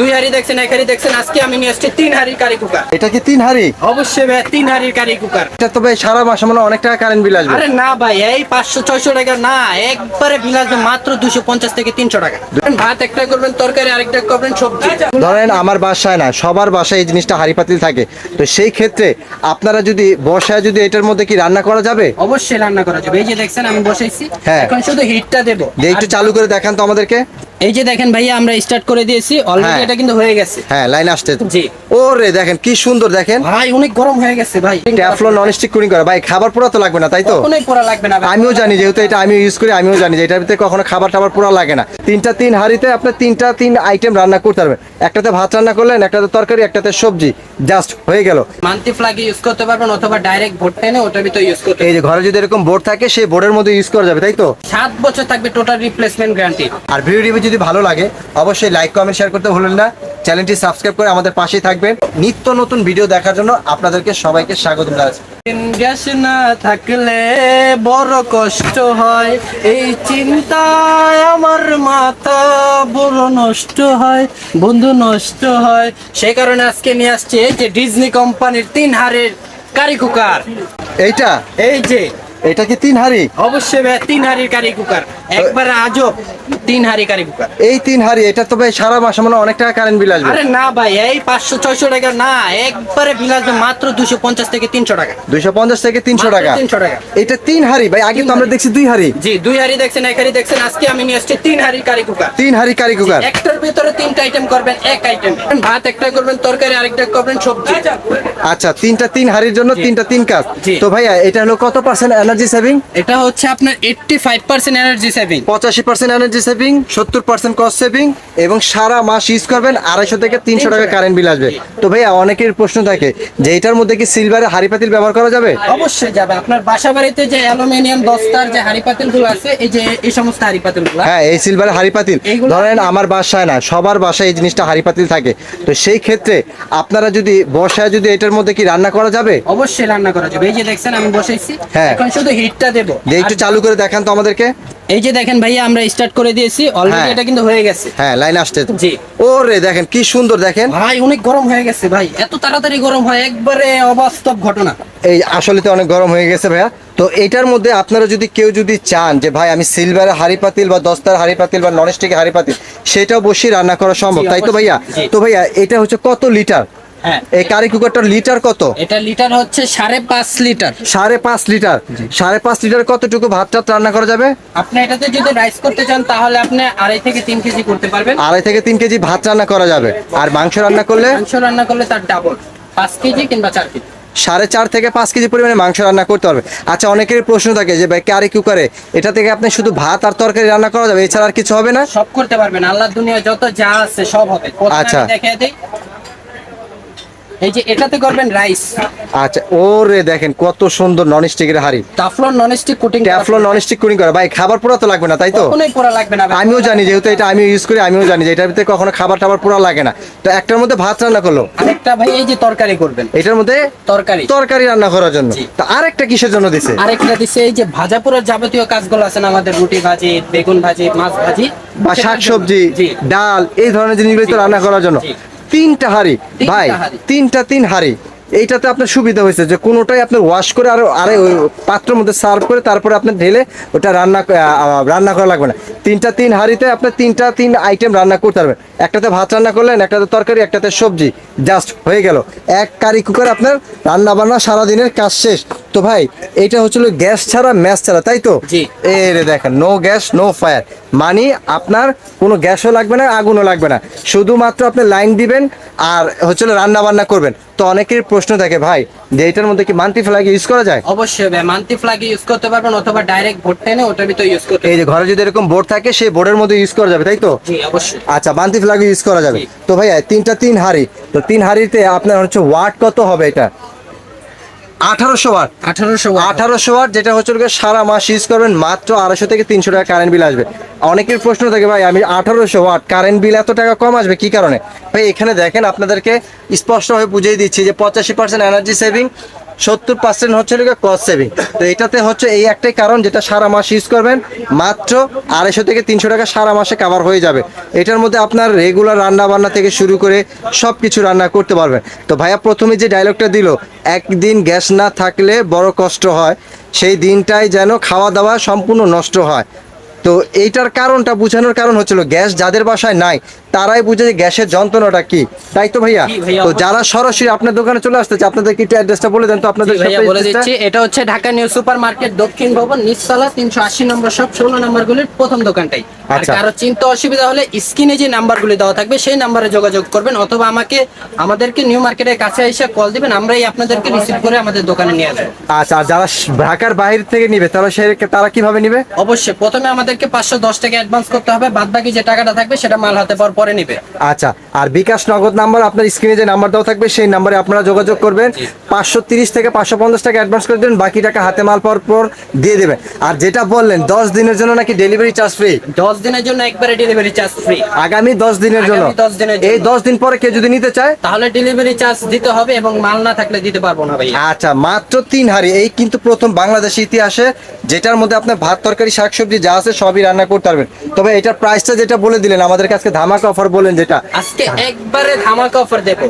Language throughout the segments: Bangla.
দুই হাড়ি দেখছেন এক হাড়ি দেখছেন আজকে আমি নিয়ে আসছি তিন হাড়ির কারি কুকার। এটা কি তিন হাড়ি? অবশ্যই ভাই তিন হাড়ির কারি কুকার। এটা তো ভাই সারা মাসে মানে অনেক টাকা কারেন্ট বিল আসবে। আরে না ভাই এই পাঁচশো ছয়শো টাকা না একবারে বিল আসবে মাত্র দুশো পঞ্চাশ থেকে তিনশো টাকা। ভাত একটা করবেন তরকারি আরেকটা করবেন সবজি। ধরেন আমার বাসায় না সবার বাসায় এই জিনিসটা হাড়ি পাতিল থাকে। তো সেই ক্ষেত্রে আপনারা যদি বসায় যদি এটার মধ্যে কি রান্না করা যাবে? অবশ্যই রান্না করা যাবে। এই যে দেখছেন আমি বসাইছি। হ্যাঁ। এখন শুধু হিটটা দেবো। একটু চালু করে দেখান তো আমাদেরকে। এই যে দেখেন ভাইয়া আমরা স্টার্ট করে দিয়েছি অলরেডি হ্যাঁ। এটা কিন্তু হয়ে গেছে। হ্যাঁ লাইন জি। ওরে দেখেন কি সুন্দর দেখেন। ভাই অনেক গরম হয়ে গেছে ভাই। নন স্টিক কুলিং করা। ভাই খাবার পোড়া তো লাগবে না তাই তো? কোনোই পড়া লাগবে না আমিও জানি যেহেতু এটা আমিও ইউজ করি আমিও জানি যে এটার ভিতরে কখনো খাবার টাবার পোড়া লাগে না। তিনটা তিন হাঁড়িতে আপনার তিনটা তিন আইটেম রান্না করতে পারবেন। একটাতে ভাত রান্না করলেন একটাতে তরকারি একটাতে সবজি। জাস্ট হয়ে গেল। মান্থলি ফ্লাগ ইউজ করতে পারবেন অথবা ডাইরেক্ট ভোট টেনে ওটার ভিতরে ইউজ করতে এই যে ঘরে যদি এরকম বোর্ড থাকে সেই বোর্ডের মধ্যে ইউজ করা যাবে তাই তো? সাত বছর থাকবে টোটাল রিপ্লেসমেন্ট গ্যারান্টি আর ভিডিও যদি ভালো লাগে অবশ্যই লাইক কমেন্ট শেয়ার করতে ভুলবেন না। চ্যানেলটি সাবস্ক্রাইব করে আমাদের পাশেই থাকবেন। নিত্য নতুন ভিডিও দেখার জন্য আপনাদেরকে সবাইকে স্বাগত জানাচ্ছি। গ্যাস না থাকলে বড় কষ্ট হয়। এই চিন্তায় আমার মাথা বড় নষ্ট হয় বন্ধু নষ্ট হয়। সেই কারণে আজকে নিয়ে আসছে এই যে ডিজনি কোম্পানির তিন হারের কারি কুকার এইটা? এই যে। এটা কি তিন হাঁড়ি? অবশ্যই তিন হাড়ির কারি কুকার একবারে আজব তিন হাড়ি কারি কুকার এই তিন হাঁড়ি এটা তো ভাই সারা মাসে মানে অনেক টাকা কারেন্ট বিল আসবে। আরে না ভাই এই পাঁচশো ছয়শো টাকা না একবারে বিল আসবে মাত্র দুশো পঞ্চাশ থেকে তিনশো টাকা। দুইশো পঞ্চাশ থেকে তিনশো টাকা। 300 টাকা। এটা তিন হাঁড়ি ভাই আগে তো আমরা দেখছি দুই হাঁড়ি। জি দুই হাড়ি দেখছেন এক হাড়ি দেখছেন আজকে আমি নিয়ে আসছি তিন হাড়ির কারি কুকার তিন হাঁড়ি কারি কুকার একটার ভিতরে তিনটা আইটেম করবেন এক আইটেম ভাত একটা করবেন তরকারি আরেকটা করবেন সবজি। আচ্ছা তিনটা তিন হাঁড়ির জন্য তিনটা তিন কাজ তো ভাইয়া এটা হলো কত পার্সেন্ট এনার্জি সেভিং এটা হচ্ছে আপনার eighty five percent energy saving পঁচাশি পার্সেন্ট এনার্জি সেভিং সত্তর পার্সেন্ট কস্ট সেভিং এবং সারা মাস ইউজ করবেন আড়াইশো থেকে তিনশো টাকা কারেন্ট বিল আসবে। তো ভাইয়া অনেকের প্রশ্ন থাকে যে এটার মধ্যে কি সিলভারের হাড়ি পাতিল ব্যবহার করা যাবে? অবশ্যই যাবে। আপনার বাসা বাড়িতে যে অ্যালুমিনিয়াম দস্তার যে হাড়ি পাতিলগুলো আছে এই যে এই সমস্ত হাড়ি পাতিলগুলো হ্যাঁ এই সিলভারের হাড়ি পাতিল। ধরেন আমার বাসায় না সবার বাসায় এই জিনিসটা হাড়ি পাতিল থাকে। তো সেই ক্ষেত্রে আপনারা যদি বসায় যদি এটার মধ্যে কি রান্না করা যাবে? অবশ্যই রান্না করা যাবে। এই যে দেখছেন আমি বসাইছি। হ্যাঁ। এখন শুধু হিটটা দেবো। একটু চালু করে দেখান তো আমাদেরকে। এই যে দেখেন ভাইয়া আমরা স্টার্ট করে দিয়েছি। অলরেডি হ্যাঁ। এটা কিন্তু হয়ে গেছে। হ্যাঁ লাইন আসছে। জি। ওরে দেখেন কি সুন্দর দেখেন। ভাই অনেক গরম হয়ে গেছে ভাই। এত তাড়াতাড়ি গরম হয় একবারে অবাস্তব ঘটনা। এই আসলে তো অনেক গরম হয়ে গেছে ভাইয়া। তো এটার মধ্যে আপনারা যদি কেউ যদি চান যে ভাই আমি সিলভারের হাড়ি পাতিল বা দস্তার হাড়ি পাতিল বা ননস্টিকের হাড়ি পাতিল সেটাও বসিয়ে রান্না করা সম্ভব। তাই তো ভাইয়া? তো ভাইয়া এটা হচ্ছে কত লিটার হ্যাঁ। এই কারি কুকারটার লিটার কত? এটা লিটার হচ্ছে সাড়ে পাঁচ লিটার সাড়ে পাঁচ লিটার সাড়ে পাঁচ লিটার কতটুকু ভাত টাত রান্না করা যাবে? আপনি এটাতে যদি রাইস করতে চান তাহলে আপনি আড়াই থেকে তিন কেজি করতে পারবেন। আড়াই থেকে তিন কেজি ভাত রান্না করা যাবে। আর মাংস রান্না করলে? মাংস রান্না করলে তার ডাবল পাঁচ কেজি কিংবা চার কেজি। সাড়ে চার থেকে পাঁচ কেজি পরিমাণে মাংস রান্না করতে পারবে আচ্ছা অনেকের প্রশ্ন থাকে যে ভাই কারি কুকারে এটা থেকে আপনি শুধু ভাত আর তরকারি রান্না করা যাবে? এছাড়া আর কিছু হবে না? সব করতে পারবেন। আল্লাহর দুনিয়া যত যা আছে সব হবে। আচ্ছা। দেখিয়ে দিই। এই যে এটাতে করবেন রাইস। আচ্ছা ওরে দেখেন কত সুন্দর নন স্টিকের হাড়ি টাফলন কোটিং নন স্টিক করা। ভাই খাবার পোড়া তো লাগবে না তাই তো? কোনোই পোড়া লাগবে না আমিও জানি যেহেতু এটা আমিও ইউজ করি আমিও জানি যে এটার ভিতরে কখনো খাবার টাবার পোড়া লাগে না। তো একটার মধ্যে ভাত রান্না করল? আরেকটা ভাই এই যে তরকারি করবেন। এটার মধ্যে তরকারি। তরকারি রান্না করার জন্য। তো আরেকটা কিসের জন্য দিছে? আরেকটা দিছে এই যে ভাজা পোড়ার যাবতীয় কাজগুলো আছে না আমাদের রুটি ভাজি বেগুন ভাজি মাছ ভাজি। বা সেটার শাক সবজি ডাল এই ধরনের জিনিসগুলো তো রান্না করার জন্য। তিনটা হাড়ি ভাই তিনটা তিন হাড়ি। এইটাতে আপনার সুবিধা হয়েছে যে কোনোটাই আপনার ওয়াশ করে আর আরে ওই পাত্রের মধ্যে সার্ভ করে তারপরে আপনি ঢেলে ওটা রান্না রান্না করা লাগবে না। তিনটা তিন হাঁড়িতে আপনার তিনটা তিন আইটেম রান্না করতে পারবেন। একটাতে ভাত রান্না করলেন একটাতে তরকারি একটাতে সবজি। জাস্ট হয়ে গেল। এক কারি কুকার আপনার রান্না বান্না সারাদিনের কাজ শেষ। তো ভাই এটা হচ্ছিল গ্যাস ছাড়া ম্যাচ ছাড়া তাই তো? জি। এই রে দেখেন নো গ্যাস নো ফায়ার মানে আপনার কোনো গ্যাসও লাগবে না আগুনও লাগবে না। শুধুমাত্র আপনি লাইন দিবেন আর হচ্ছিল রান্না বান্না করবেন। তো অনেকের প্রশ্ন থাকে ভাই যে এটার মধ্যে কি মান্তি ফ্লাগ ইউজ করা যায়? অবশ্যই ভাই মান্তি ফ্লাগ ইউজ করতে পারবেন অথবা ডাইরেক্ট বোর্ড টেনে ওটার ভিতরে ইউজ করতে এই যে ঘরে যদি এরকম বোর্ড থাকে সেই বোর্ডের মধ্যে ইউজ করা যাবে তাই তো? জি অবশ্যই। আচ্ছা মান্তি ফ্লাগ ইউজ করা যাবে। তো ভাইয়া তিনটা তিন হাড়ি। তো তিন হাড়িতে আপনার হচ্ছে ওয়াট কত হবে এটা? আঠারোশো ওয়াট। আঠারোশো আঠারোশো ওয়াট যেটা হচ্ছে সারা মাস ইউজ করবেন মাত্র আড়াইশো থেকে তিনশো টাকা কারেন্ট বিল আসবে। অনেকের প্রশ্ন থাকে ভাই আমি আঠারোশো ওয়াট কারেন্ট বিল এত টাকা কম আসবে কি কারণে? ভাই এখানে দেখেন আপনাদেরকে স্পষ্টভাবে বুঝিয়ে দিচ্ছি যে পঁচাশি পার্সেন্ট এনার্জি সেভিং সত্তর পার্সেন্ট হচ্ছে কস্ট সেভিং তো এটাতে হচ্ছে এই একটাই কারণ যেটা সারা মাস ইউজ করবেন। মাত্র আড়াইশো থেকে তিনশো টাকা সারা মাসে কাভার হয়ে যাবে। এটার মধ্যে আপনার রেগুলার রান্না বান্না থেকে শুরু করে সব কিছু রান্না করতে পারবেন। তো ভাইয়া প্রথমে যে ডায়লগটা দিল, একদিন গ্যাস না থাকলে বড় কষ্ট হয়, সেই দিনটাই যেন খাওয়া দাওয়া সম্পূর্ণ নষ্ট হয়। তো এইটার কারণটা বোঝানোর কারণ হচ্ছিল গ্যাস যাদের বাসায় নাই তারাই বুঝে যে গ্যাসের যন্ত্রণাটা কি। তাই তো ভাইয়া? তো যারা সরাসরি আপনার দোকানে চলে আসতেছে আপনাদেরকে একটু অ্যাড্রেসটা বলে দেন তো আপনাদের এর বলে দিচ্ছি এটা হচ্ছে ঢাকা নিউ সুপার মার্কেট দক্ষিণ ভবন নিচতলা তিনশো আশি নম্বর সব ষোলো নম্বর গুলির প্রথম দোকানটাই। আর আচ্ছা। কারও চিন্তা অসুবিধা হলে স্ক্রিনে যে নাম্বারগুলি দেওয়া থাকবে সেই নাম্বারে যোগাযোগ করবেন অথবা আমাকে আমাদেরকে নিউ মার্কেটের কাছে এসে কল দিবেন আমরাই আপনাদেরকে রিসিভ করে আমাদের দোকানে নিয়ে আসব। আচ্ছা আর যারা ঢাকার বাইরে থেকে নিবে তারা সে তারা কীভাবে নিবে? অবশ্যই প্রথমে আমাদেরকে পাঁচশো দশ টাকা অ্যাডভান্স করতে হবে। বাদ বাকি যে টাকাটা থাকবে সেটা মাল হাতে পাওয়ার পরে নিবে। আচ্ছা আর বিকাশ নগদ নাম্বার আপনার স্ক্রিনে যে নাম্বার দেওয়া থাকবে সেই নাম্বারে আপনারা যোগাযোগ করবেন। পাঁচশো তিরিশ থেকে পাঁচশো পঞ্চাশ টাকা অ্যাডভান্স করে দেবেন বাকি টাকা হাতে মাল পাওয়ার পর দিয়ে দেবেন। আর যেটা বললেন দশ দিনের জন্য নাকি ডেলিভারি চার্জ ফ্রি দশ দিনের জন্য একবারে ডেলিভারি চার্জ ফ্রি আগামী দশ দিনের জন্য। আগামী 10 দিনের এই দশ দিন পরে কেউ যদি নিতে চায়? তাহলে ডেলিভারি চার্জ দিতে হবে এবং মাল না থাকলে দিতে পারব না ভাই আচ্ছা মাত্র তিন হাড়ি। এই কিন্তু প্রথম বাংলাদেশের ইতিহাসে যেটার মধ্যে আপনার ভাত তরকারি শাকসবজি যা আছে সবই রান্না করতে পারবেন। তবে এটার প্রাইসটা যেটা বলে দিলেন আমাদের কাছে ধামাকা অফার বলেন যেটা। আজকে একবারে ধামাকা অফার দেবো।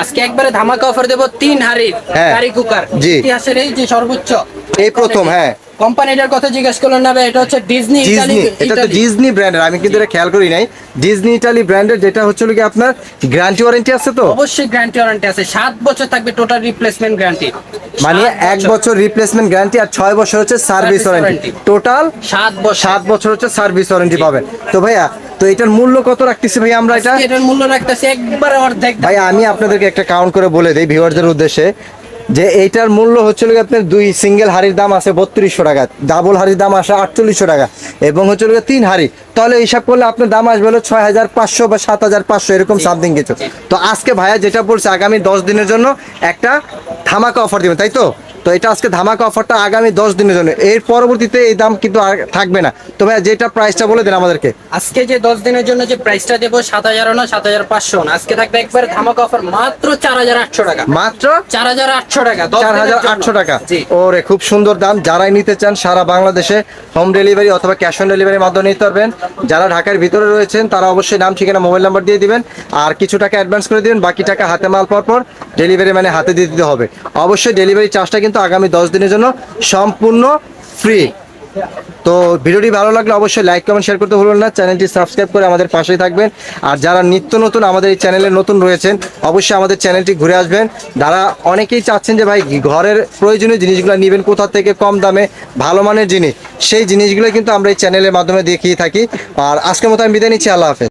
আজকে একবারে ধামাকা অফার দেবো তিন হাড়ির হ্যাঁ। Curry cooker. ইতিহাসের এই যে সর্বোচ্চ এই প্রথম, হ্যাঁ। কোম্পানিটার কথা জিজ্ঞেস করলেন না ভাই, এটা হচ্ছে ডিজনি ডিজনি এটা তো ডিজনি ব্র্যান্ডের আমি কিন্তু এটা খেয়াল করি নাই। ডিজনি ইটালি ব্র্যান্ডের যেটা হচ্ছে কি আপনার গ্যারান্টি ওয়ারেন্টি আছে তো? অবশ্যই গ্যারান্টি ওয়ারেন্টি আছে। সাত বছর থাকবে টোটাল রিপ্লেসমেন্ট গ্যারান্টি মানে এক বছর। রিপ্লেসমেন্ট গ্যারান্টি আর ছয় বছর হচ্ছে সার্ভিস ওয়ারেন্টি টোটাল সাত বছর। সাত বছর হচ্ছে সার্ভিস ওয়ারেন্টি পাবেন। তো ভাইয়া তো এটার মূল্য কত রাখতেছি ভাইয়া আমরা এটা? এটার মূল্য রাখতেছি একবারে অর্ধেক। ভাই আমি আপনাদেরকে একটা কাউন্ট করে বলে দিই ভিউয়ারদের উদ্দেশ্যে। যে এইটার মূল্য হচ্ছিল গিয়ে আপনার দুই সিঙ্গেল হাড়ির দাম আছে বত্রিশশো টাকা ডাবল হাড়ির দাম আসে আটচল্লিশশো টাকা এবং হচ্ছিল গিয়ে তিন হাড়ি। তাহলে হিসাব করলে আপনার দাম আসবে হলো ছয় হাজার পাঁচশো বা সাত হাজার পাঁচশো এরকম সামথিং কিছু। তো আজকে ভাইয়া যেটা বলছে আগামী দশ দিনের জন্য একটা ধামাকা অফার দিবেন তাই তো? তো এটা আজকে ধামাকা অফারটা আগামী দশ দিনের জন্য। এর পরবর্তীতে এই দাম কিন্তু আর থাকবে না। তো ভাইয়া যেটা প্রাইসটা বলে দেন আমাদেরকে। আজকে যে দশ দিনের জন্য যে প্রাইসটা দেবো সাত হাজার না সাত হাজার পাঁচশো না আজকে থাকবে একবারে ধামাকা অফার মাত্র চার হাজার আটশো টাকা। মাত্র? চার হাজার আটশো টাকা চার হাজার আটশো টাকা। ওরে খুব সুন্দর দাম। যারাই নিতে চান সারা বাংলাদেশে হোম ডেলিভারি অথবা ক্যাশ অন ডেলিভারির মাধ্যমে নিতে পারবেন। যারা ঢাকার ভিতরে রয়েছেন তারা অবশ্যই নাম ঠিকানা মোবাইল নাম্বার দিয়ে দিবেন। আর কিছু টাকা অ্যাডভান্স করে দিবেন বাকি টাকা হাতে মাল পর পর ডেলিভারি মানে হাতে দিয়ে দিতে হবে। অবশ্যই ডেলিভারি চার্জটা কিন্তু আগামী দশ দিনের জন্য সম্পূর্ণ ফ্রি তো ভিডিওটি ভালো লাগলে অবশ্যই লাইক কমেন্ট শেয়ার করতে ভুলবেন না। চ্যানেলটি সাবস্ক্রাইব করে আমাদের পাশেই থাকবেন। আর যারা নিত্য নতুন আমাদের এই চ্যানেলে নতুন রয়েছেন, অবশ্যই আমাদের চ্যানেলটি ঘুরে আসবেন। যারা অনেকেই চাচ্ছেন যে, ভাই, ঘরের প্রয়োজনীয় জিনিসগুলো নেবেন কোথা থেকে? কম দামে, ভালো মানের জিনিস। সেই জিনিসগুলো কিন্তু আমরা এই চ্যানেলের মাধ্যমে দেখিয়ে থাকি। আর আজকের মতো আমি বিদায় নিচ্ছি, আল্লাহ হাফেজ।